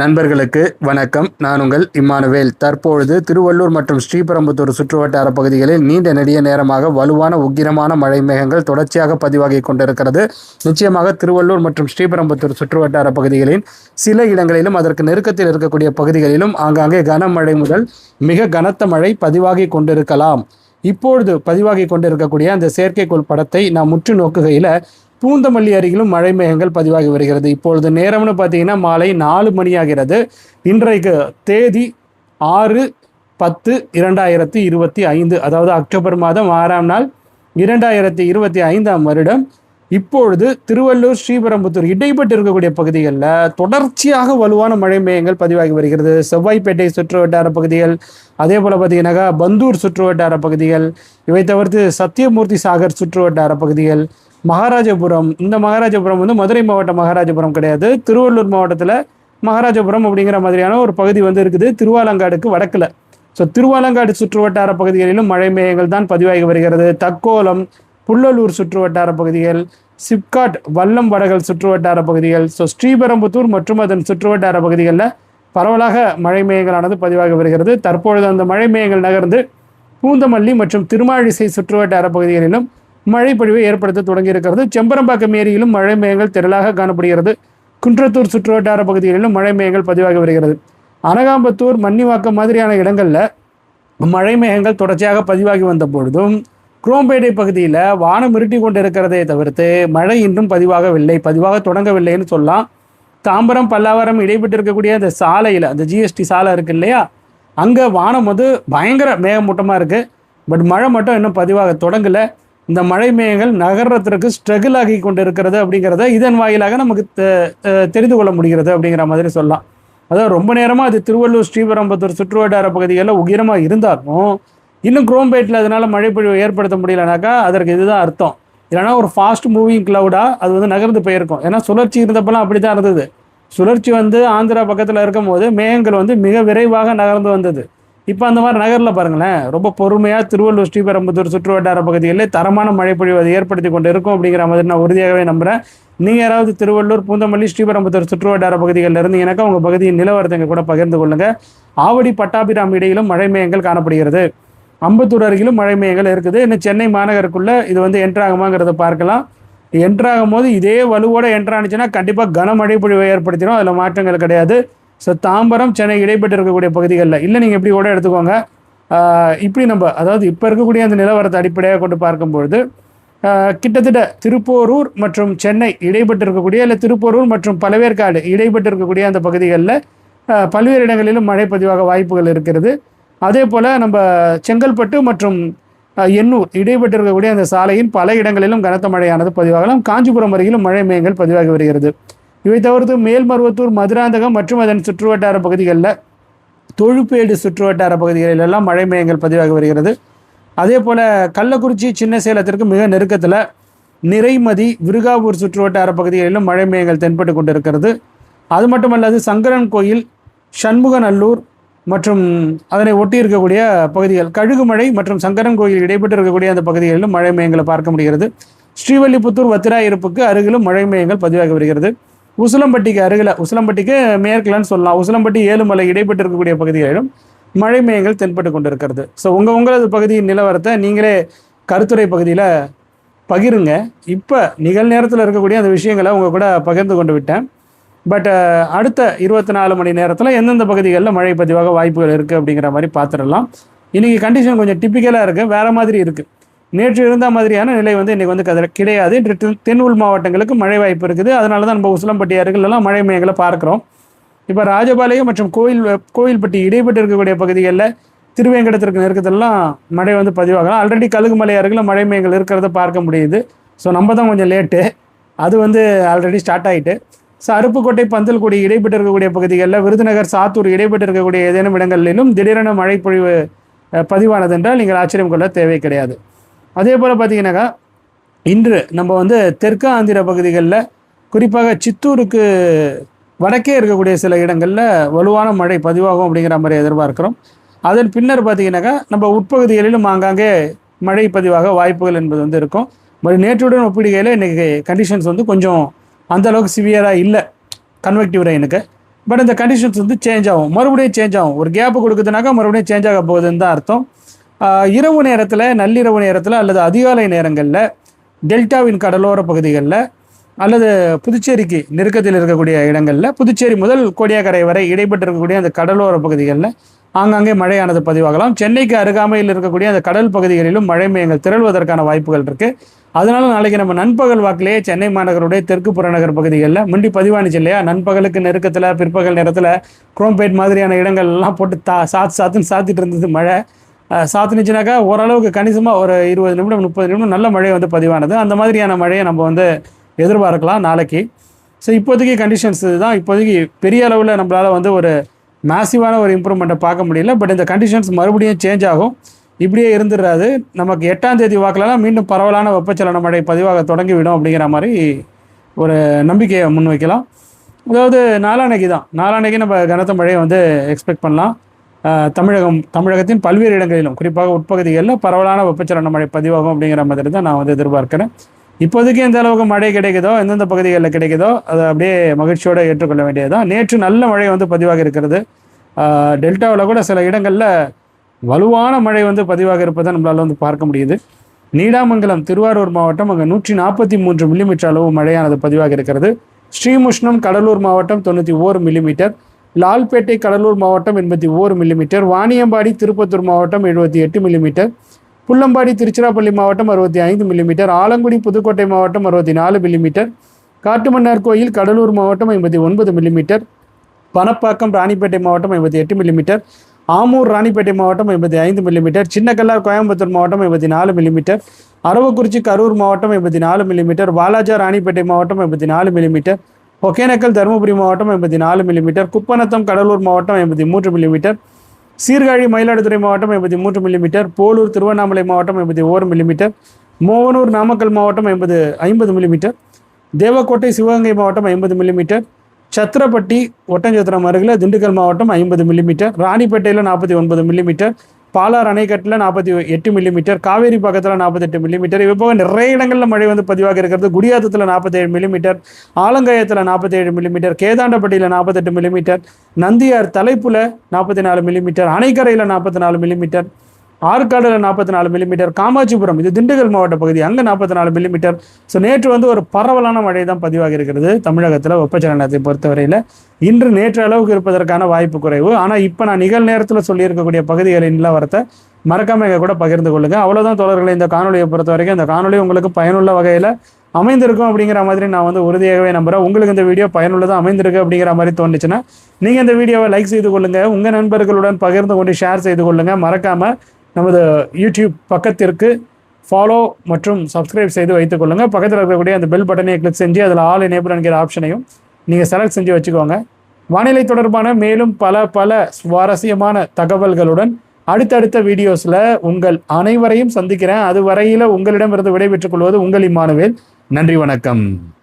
நண்பர்களுக்கு வணக்கம். நான் உங்கள் இம்மானுவேல். தற்பொழுது திருவள்ளூர் மற்றும் ஸ்ரீபெரும்புத்தூர் சுற்றுவட்டார பகுதிகளில் நீண்ட நெடிய நேரமாக வலுவான உக்கிரமான மழை மேகங்கள் தொடர்ச்சியாக பதிவாகி கொண்டிருக்கிறது. நிச்சயமாக திருவள்ளூர் மற்றும் ஸ்ரீபெரும்புத்தூர் சுற்றுவட்டார பகுதிகளின் சில இடங்களிலும் அதற்கு நெருக்கத்தில் இருக்கக்கூடிய பகுதிகளிலும் ஆங்காங்கே கனமழை முதல் மிக கனத்த மழை பதிவாகி கொண்டிருக்கலாம். இப்பொழுது பதிவாகி கொண்டிருக்கக்கூடிய அந்த செயற்கைக்கோள் படத்தை நாம் முற்று நோக்குகையில் பூந்தமல்லி அருகிலும் மழை மேகங்கள் பதிவாகி வருகிறது. இப்பொழுது நேரம்னு பார்த்தீங்கன்னா மாலை நாலு மணி ஆகிறது இன்றைக்கு தேதி ஆறு பத்து இரண்டாயிரத்தி இருபத்தி ஐந்து அதாவது அக்டோபர் மாதம் ஆறாம் நாள் இரண்டாயிரத்தி இருபத்தி ஐந்தாம் வருடம். இப்பொழுது திருவள்ளூர் ஸ்ரீபெரும்புத்தூர் இடைப்பட்டு இருக்கக்கூடிய பகுதிகளில் தொடர்ச்சியாக வலுவான மழை மேகங்கள் பதிவாகி வருகிறது. செவ்வாய்ப்பேட்டை சுற்று வட்டார பகுதிகள் அதே போல் பார்த்தீங்கன்னாக்கா பந்தூர் சுற்று வட்டார பகுதிகள் இவை தவிர்த்து சத்தியமூர்த்தி சாகர் சுற்று வட்டார பகுதிகள் மகாராஜபுரம். இந்த மகாராஜபுரம் வந்து மதுரை மாவட்ட மகாராஜபுரம் கிடையாது. திருவள்ளூர் மாவட்டத்தில் மகாராஜபுரம் அப்படிங்கிற மாதிரியான ஒரு பகுதி வந்து இருக்குது. திருவாலங்காடுக்கு வடக்கில். ஸோ திருவாலங்காடு சுற்று வட்டார பகுதிகளிலும் மழை மேகங்கள் தான் பதிவாகி வருகிறது. தக்கோலம் புள்ளலூர் சுற்று வட்டார பகுதிகள் சிப்காட் வல்லம் வடகல் சுற்று வட்டார பகுதிகள் ஸோ ஸ்ரீபெரும்புத்தூர் மற்றும் அதன் சுற்று வட்டார பகுதிகளில் பரவலாக மழை மேகங்களானது பதிவாகி வருகிறது. தற்பொழுது அந்த மழை மேகங்கள் நகர்ந்து பூந்தமல்லி மற்றும் திருமாழிசை சுற்று வட்டார பகுதிகளிலும் மழை பொழிவை ஏற்படுத்த தொடங்கியிருக்கிறது. செம்பரம்பாக்கம் ஏரியிலும் மழை மேகங்கள் திரளாக காணப்படுகிறது. குன்றத்தூர் சுற்றுவட்டார பகுதிகளிலும் மழை மேகங்கள் பதிவாகி வருகிறது. அனகாம்பத்தூர் மன்னிவாக்கம் மாதிரியான இடங்களில் மழை மேகங்கள் தொடர்ச்சியாக பதிவாகி வந்த பொழுதும் குரோம்பேட்டை பகுதியில் வானம் இருட்டி கொண்டு இருக்கிறதை தவிர்த்து மழை இன்றும் பதிவாகவில்லை. பதிவாக தொடங்கவில்லைன்னு சொல்லலாம். தாம்பரம் பல்லாவரம் இடைப்பட்டு இருக்கக்கூடிய அந்த சாலையில் அந்த ஜிஎஸ்டி சாலை இருக்கு இல்லையா? அங்கே வானம் வந்து பயங்கர மேகமூட்டமாக இருக்குது பட் மழை மட்டும் இன்னும் பதிவாக தொடங்கலை. இந்த மழை மேகங்கள் நகர்றதுக்கு ஸ்ட்ரகிள் ஆகி கொண்டு இருக்கிறது அப்படிங்கிறத இதன் வாயிலாக நமக்கு தெ- தெரிந்து கொள்ள முடிகிறது அப்படிங்கிற மாதிரி சொல்லலாம். அதாவது ரொம்ப நேரமாக அது திருவள்ளூர் ஸ்ரீபெரும்புத்தூர் சுற்றுவட்டார பகுதிகளில் உயரமாக இருந்தாலும் இன்னும் குரோம்பேட்டில் அதனால் மழை ஏற்படுத்த முடியலனாக்கா அதற்கு இதுதான் அர்த்தம். இல்லைனா ஒரு ஃபாஸ்ட் மூவிங் க்ளவுடாக அது வந்து நகர்ந்து போயிருக்கும். ஏன்னா சுழற்சி இருந்தப்பெல்லாம் அப்படி தான் இருந்தது. சுழற்சி வந்து ஆந்திரா பக்கத்தில் இருக்கும் போது மேகங்கள் வந்து மிக விரைவாக நகர்ந்து வந்தது. இப்போ அந்த மாதிரி நகரில் பாருங்களேன். ரொம்ப பொறுமையாக திருவள்ளூர் ஸ்ரீபெரும்புத்தூர் சுற்றுவட்டார பகுதிகளில் தரமான மழை பொழிவு அதை ஏற்படுத்தி கொண்டு இருக்கும் அப்படிங்கிற மாதிரி நான் உறுதியாகவே நம்புகிறேன் நீங்கள் யாராவது திருவள்ளூர் பூந்தமல்லி ஸ்ரீபெரும்புத்தூர் சுற்றுவட்டார பகுதிகளில் இருந்தீங்கன்னாக்கா உங்கள் பகுதியின் நிலவரத்தை எங்க கூட பகிர்ந்து கொள்ளுங்கள் ஆவடி பட்டாபிராம் இடையிலும் மழை மேகங்கள் காணப்படுகிறது. அம்பத்தூர் அருகிலும் மழை மேகங்கள் இருக்குது. இன்னும் சென்னை மாநகருக்குள்ளே இது வந்து என்ட்ராகுமாங்கிறத பார்க்கலாம். என்ட்ராகும் போது இதே வலுவோட என்ட்ரானுச்சுன்னா கண்டிப்பாக கனமழை பொழிவை ஏற்படுத்திடும். அதில் மாற்றங்கள் கிடையாது. ஸோ தாம்பரம் சென்னை இடைப்பட்டு இருக்கக்கூடிய பகுதிகளில். இல்லை நீங்கள் எப்படி கூட எடுத்துக்கோங்க. இப்படி நம்ம அதாவது இப்போ இருக்கக்கூடிய அந்த நிலவரத்தை அடிப்படையாக கொண்டு பார்க்கும்பொழுது கிட்டத்தட்ட திருப்போரூர் மற்றும் சென்னை இடைப்பட்டு இருக்கக்கூடிய இல்லை திருப்போரூர் மற்றும் பலவேற்காடு இடைப்பட்டு இருக்கக்கூடிய அந்த பகுதிகளில் பல்வேறு இடங்களிலும் மழை பதிவாக வாய்ப்புகள் இருக்கிறது. அதே போல் நம்ம செங்கல்பட்டு மற்றும் எண்ணூர் இடைப்பட்டு இருக்கக்கூடிய அந்த சாலையின் பல இடங்களிலும் கனத்த மழையானது பதிவாகலாம். காஞ்சிபுரம் அருகிலும் மழை மேயங்கள் பதிவாகி வருகிறது. இவை தவிர்த்து மேல்மருவத்தூர் மதுராந்தகம் மற்றும் அதன் சுற்றுவட்டார பகுதிகளில் தொழுப்பேடு சுற்றுவட்டார பகுதிகளில் எல்லாம் மழை மேகங்கள் பதிவாகி வருகிறது. அதே போல் கள்ளக்குறிச்சி சின்ன சேலத்திற்கு மிக நெருக்கத்தில் நிறைமதி விருகாவூர் சுற்றுவட்டார பகுதிகளிலும் மழை மேகங்கள் தென்பட்டு கொண்டிருக்கிறது. அது மட்டுமல்லாது சங்கரன் கோயில் சண்முகநல்லூர் மற்றும் அதனை ஒட்டி இருக்கக்கூடிய பகுதிகள் கழுகுமலை மற்றும் சங்கரன் கோயில் இடைப்பட்டு இருக்கக்கூடிய அந்த பகுதிகளிலும் மழை மேகங்களை பார்க்க முடிகிறது. ஸ்ரீவல்லிபுத்தூர் வத்திராயிருப்புக்கு அருகிலும் மழை மேகங்கள் பதிவாகி வருகிறது. உசிலம்பட்டிக்கு அருகில் உசிலம்பட்டிக்கு மேற்குலன்னு சொல்லலாம். உசிலம்பட்டி ஏழுமலை இடைப்பட்டு இருக்கக்கூடிய பகுதிகளிலும் மழை மேகங்கள் தென்பட்டு கொண்டிருக்கிறது. ஸோ உங்கள் உங்களது பகுதியின் நிலவரத்தை நீங்களே கருத்துரை பகுதியில் பகிருங்க. இப்போ நிகழ்நேரத்தில் இருக்கக்கூடிய அந்த விஷயங்களை உங்கள் கூட பகிர்ந்து கொண்டு விட்டேன். பட் அடுத்த இருபத்தி நாலு மணி நேரத்தில் எந்தெந்த பகுதிகளில் மழை பதிவாக வாய்ப்புகள் இருக்குது அப்படிங்கிற மாதிரி பார்த்துடலாம். இன்றைக்கி கண்டிஷன் கொஞ்சம் டிப்பிக்கலாக இருக்குது வேறு மாதிரி இருக்குது நேற்று இருந்த மாதிரியான நிலை வந்து இன்றைக்கி வந்து கதை கிடையாது. இன்று தென்- உள் மாவட்டங்களுக்கு மழை வாய்ப்பு இருக்குது. அதனால தான் நம்ம உசிலம்பட்டி அருகிலெல்லாம் மழை மேகங்களை பார்க்குறோம். இப்போ ராஜபாளையம் மற்றும் கோயில் கோயில்பட்டி இடைப்பட்டு இருக்கக்கூடிய பகுதிகளில் திருவேங்கடத்திற்கு நெருக்கத்திலலாம் மழை வந்து பதிவாகலாம். ஆல்ரெடி கழுகுமலை அருகில் மழை மேகங்கள் இருக்கிறத பார்க்க முடியுது. ஸோ நம்ம தான் கொஞ்சம் லேட்டு அது வந்து ஆல்ரெடி ஸ்டார்ட் ஆகிட்டு ஸோ அருப்புக்கோட்டை பந்தல்குடி இடைப்பட்டு இருக்கக்கூடிய பகுதிகளில் விருதுநகர் சாத்தூர் இடைப்பட்டு இருக்கக்கூடிய ஏதேனும் இடங்களிலும் திடீரென மழை பொழிவு பதிவானது என்றால் நீங்கள் ஆச்சரியம் கொள்ள தேவை கிடையாது. அதே போல் பார்த்தீங்கன்னாக்கா இன்று நம்ம வந்து தெற்கு ஆந்திர பகுதிகளில் குறிப்பாக சித்தூருக்கு வடக்கே இருக்கக்கூடிய சில இடங்களில் வலுவான மழை பதிவாகும் அப்படிங்கிற மாதிரி எதிர்பார்க்கிறோம். அதன் பின்னர் பார்த்தீங்கன்னாக்கா நம்ம உட்பகுதிகளிலும் ஆங்காங்கே மழை பதிவாக வாய்ப்புகள் என்பது வந்து இருக்கும். பட் நேற்றுடன் ஒப்பிடுகையில் இன்றைக்கி கண்டிஷன்ஸ் வந்து கொஞ்சம் அந்தளவுக்கு சிவியராக இல்லை கன்வெக்டிவ் ரெயினுக்கு பட் இந்த கண்டிஷன்ஸ் வந்து சேஞ்ச் ஆகும். மறுபடியும் சேஞ்ச் ஆகும். ஒரு கேப்பு கொடுக்குதுனாக்கா மறுபடியும் சேஞ்ச் ஆக போகுதுன்னு தான் அர்த்தம். இரவு நேரத்தில் நள்ளிரவு நேரத்தில் அல்லது அதிகாலை நேரங்களில் டெல்டாவின் கடலோர பகுதிகளில் அல்லது புதுச்சேரிக்கு நெருக்கத்தில் இருக்கக்கூடிய இடங்களில் புதுச்சேரி முதல் கோடியாக்கரை வரை இடைப்பட்டு இருக்கக்கூடிய அந்த கடலோர பகுதிகளில் ஆங்காங்கே மழையானது பதிவாகலாம். சென்னைக்கு அருகாமையில் இருக்கக்கூடிய அந்த கடல் பகுதிகளிலும் மழை மேயங்கள் திரள்வதற்கான வாய்ப்புகள் இருக்குது அதனால நாளைக்கு நம்ம நண்பகல் வாக்கிலேயே சென்னை மாநகருடைய தெற்கு புறநகர் பகுதிகளில் முண்டி பதிவானுச்சு இல்லையா நண்பகலுக்கு நெருக்கத்தில் பிற்பகல் நேரத்தில் குரோம்பேட் மாதிரியான இடங்கள்லாம் போட்டு தா சாத்து சாத்துன்னு சாத்திட்டு இருந்தது மழை. சாத்துனுச்சுனாக்கா ஓரளவுக்கு கணிசமாக ஒரு இருபது நிமிடம் முப்பது நிமிடம் நல்ல மழை வந்து பதிவானது. அந்த மாதிரியான மழையை நம்ம வந்து எதிர்பார்க்கலாம் நாளைக்கு. ஸோ இப்போதைக்கு கண்டிஷன்ஸ் தான் இப்போதைக்கு பெரிய அளவில் நம்மளால் வந்து ஒரு மேசிவான ஒரு இம்ப்ரூவ்மெண்ட்டை பார்க்க முடியல. பட் இந்த கண்டிஷன்ஸ் மறுபடியும் சேஞ்ச் ஆகும். இப்படியே இருந்துடுறாது. நமக்கு எட்டாம் தேதி வாக்கிலலாம் மீண்டும் பரவலான வெப்பச்சலன மழை பதிவாக தொடங்கிவிடும் அப்படிங்கிற மாதிரி ஒரு நம்பிக்கையை முன்வைக்கலாம். அதாவது நாளான்னைக்கு தான் நாளான்னைக்கு நம்ம கனத்த மழையை வந்து எக்ஸ்பெக்ட் பண்ணலாம். தமிழகம் தமிழகத்தின் பல்வேறு இடங்களிலும் குறிப்பாக உட்பகுதிகளில் பரவலான வெப்பச்சலன மழை பதிவாகும் அப்படிங்கிற மாதிரி தான் நான் வந்து எதிர்பார்க்கிறேன். இப்போதைக்கு எந்த அளவுக்கு மழை கிடைக்குதோ எந்தெந்த பகுதிகளில் கிடைக்குதோ அதை அப்படியே மகிழ்ச்சியோடு ஏற்றுக்கொள்ள வேண்டியதுதான். நேற்று நல்ல மழை வந்து பதிவாக இருக்கிறது. டெல்டாவில் கூட சில இடங்களில் வலுவான மழை வந்து பதிவாக இருப்பதை நம்மளால் வந்து பார்க்க முடியுது. நீடாமங்கலம் திருவாரூர் மாவட்டம் அங்கே நூற்றி நாற்பத்தி மூன்று மில்லிமீட்டர் அளவு மழையானது பதிவாக இருக்கிறது. ஸ்ரீமுஷ்ணம் கடலூர் மாவட்டம் தொண்ணூற்றி ஓரு மில்லிமீட்டர் லால்பேட்டை கடலூர் மாவட்டம் எண்பத்தி ஓரு மில்லிமீட்டர் வாணியம்பாடி திருப்பத்தூர் மாவட்டம் எழுபத்தி எட்டு மில்லிமீட்டர் புல்லம்பாடி திருச்சிராப்பள்ளி மாவட்டம் அறுபத்தி ஐந்து மில்லிமீட்டர் ஆலங்குடி புதுக்கோட்டை மாவட்டம் அறுபத்தி நாலு மில்லிமீட்டர் காட்டுமன்னார் கோயில் கடலூர் மாவட்டம் ஐம்பத்தி ஒன்பது மில்லிமீட்டர் பணப்பாக்கம் ராணிப்பேட்டை மாவட்டம் ஐம்பத்தி எட்டு மில்லிமீட்டர் ஆமூர் ராணிப்பேட்டை மாவட்டம் ஐம்பத்தி ஐந்து மில்லிமீட்டர் சின்னக்கல்லார் கோயம்புத்தூர் மாவட்டம் ஐம்பத்தி நாலு மில்லிமீட்டர் அரவக்குறிச்சி கரூர் மாவட்டம் ஐம்பத்தி நாலு மில்லிமீட்டர் வாலாஜா ராணிப்பேட்டை மாவட்டம் ஐம்பத்தி நாலு மில்லிமீட்டர் ஒகேனக்கல் தருமபுரி மாவட்டம் ஐம்பத்தி நாலு மில்லிமீட்டர் குப்பநத்தம் கடலூர் மாவட்டம் ஐம்பத்தி மூன்று மில்லிமீட்டர் சீர்காழி மயிலாடுதுறை மாவட்டம் ஐம்பத்தி மூன்று மில்லிமீட்டர் போலூர் திருவண்ணாமலை மாவட்டம் ஐம்பத்தி ஓரு மில்லிமீட்டர் மோகனூர் நாமக்கல் மாவட்டம் ஐம்பது ஐம்பது மில்லிமீட்டர் தேவக்கோட்டை சிவகங்கை மாவட்டம் ஐம்பது மில்லிமீட்டர் சத்திரப்பட்டி ஒட்டஞ்சத்திரம் அருகில் திண்டுக்கல் மாவட்டம் ஐம்பது மில்லிமீட்டர் ராணிப்பேட்டையில் நாற்பத்தி ஒன்பது மில்லிமீட்டர் பாலார் அணைக்கட்டில் நாற்பத்தி எட்டு மில்லிமீட்டர் காவேரி பக்கத்தில் நாற்பத்தெட்டு மில்லிமீட்டர் இது போக நிறைய இடங்களில் மழை வந்து பதிவாக இருக்கிறது. குடியாத்தத்தில் நாற்பத்தேழு மில்லிமீட்டர் ஆலங்காயத்தில் நாற்பத்தேழு மில்லிமீட்டர் கேதாண்டப்பட்டியில் நாற்பத்தெட்டு மில்லிமீட்டர் நந்தியார் தலைப்புல நாற்பத்தி நாலு மில்லிமீட்டர் அணைக்கரையில் நாற்பத்தி நாலு மில்லிமீட்டர் ஆற்காடில் நாற்பத்தி நாலு மில்லிமீட்டர் காமாட்சிபுரம் இது திண்டுக்கல் மாவட்ட பகுதி அங்கே நாற்பத்தி நாலு மில்லிமீட்டர் ஸோ நேற்று வந்து ஒரு பரவலான மழை தான் பதிவாகி இருக்கிறது தமிழகத்தில் வெப்பச்சலனத்தை பொறுத்தவரையில். இன்று நேற்று அளவுக்கு இருப்பதற்கான வாய்ப்பு குறைவு. ஆனால் இப்போ நான் நிகழ்நேரத்தில் சொல்லியிருக்கக்கூடிய பகுதிகளின் நிலவரத்தை மறக்காம எங்க கூட பகிர்ந்து கொள்ளுங்க. அவ்வளோதான் தோழர்களை இந்த காணொலியை பொறுத்த வரைக்கும் இந்த காணொலி உங்களுக்கு பயனுள்ள வகையில் அமைந்திருக்கும் அப்படிங்கிற மாதிரி நான் வந்து உறுதியாகவே நம்புகிறேன் உங்களுக்கு இந்த வீடியோ பயனுள்ளதாக அமைந்திருக்கு அப்படிங்கிற மாதிரி தோணுச்சுன்னா நீங்கள் இந்த வீடியோவை லைக் செய்து கொள்ளுங்கள் உங்கள் நண்பர்களுடன் பகிர்ந்து கொண்டு ஷேர் செய்து கொள்ளுங்கள் மறக்காமல் நமது யூடியூப் பக்கத்திற்கு ஃபாலோ மற்றும் சப்ஸ்கிரைப் செய்து வைத்துக் கொள்ளுங்கள் பக்கத்தில் இருக்கக்கூடிய அந்த பெல் பட்டனை கிளிக் செஞ்சு அதில் ஆல் எனேபிள் என்கிற ஆப்ஷனையும் நீங்கள் செலக்ட் செஞ்சு வச்சுக்கோங்க. வானிலை தொடர்பான மேலும் பல பல சுவாரஸ்யமான தகவல்களுடன் அடுத்தடுத்த வீடியோஸில் உங்கள் அனைவரையும் சந்திக்கிறேன். அது வரையில் உங்களிடமிருந்து விடைபெற்றுக் கொள்வது உங்கள் இம்மானுவேல். நன்றி வணக்கம்.